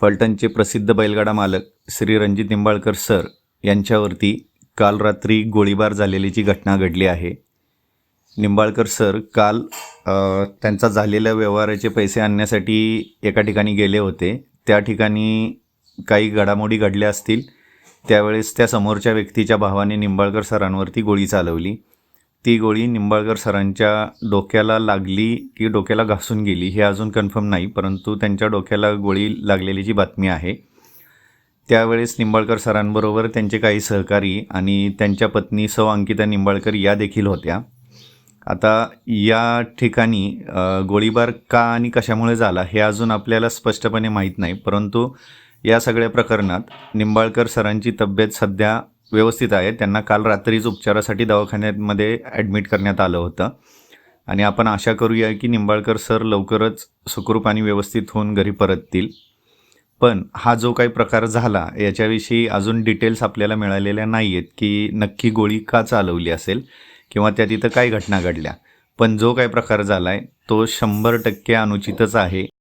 फलटणचे प्रसिद्ध बैलगाडा मालक श्री रणजित निंबाळकर सर यांच्यावरती काल रात्री गोळीबार झालेलीची घटना घडली आहे. निंबाळकर सर काल त्यांचा झालेल्या व्यवहाराचे पैसे आणण्यासाठी एका ठिकाणी गेले होते. त्या ठिकाणी काही घडामोडी घडल्या असतील त्यावेळेस त्या समोरच्या व्यक्तीच्या भावाने निंबाळकर सरांवरती गोळी चालवली. ती गोळी निंबाळकर सरांच्या डोक्याला लागली की डोक्याला घासून गेली हे अजून कन्फर्म नाही परंतु त्यांच्या डोक्याला गोळी लागलेली जी बातमी आहे त्यावेळेस निंबाळकर सरांबरोबर त्यांचे काही सहकारी आणि त्यांच्या पत्नी सौ अंकिता निंबाळकर या देखील होत्या. आता या ठिकाणी गोळीबार का आणि कशामुळे झाला हे अजून आपल्याला स्पष्टपणे माहीत नाही परंतु या सगळ्या प्रकरणात निंबाळकर सरांची तब्येत सध्या व्यवस्थित आहेत. त्यांना काल रात्रीच उपचारासाठी दवाखान्यामध्ये ॲडमिट करण्यात आलं होतं. आणि आपण आशा करूया की निंबाळकर सर लवकरच सुखरूप आणि व्यवस्थित होऊन घरी परततील. पण हा जो काही प्रकार झाला याच्याविषयी अजून डिटेल्स आपल्याला मिळालेल्या नाही आहेत की नक्की गोळी का चालवली असेल किंवा त्या तिथं काय घटना घडल्या. पण जो काही प्रकार झाला आहे तो शंभर टक्के अनुचितच आहे.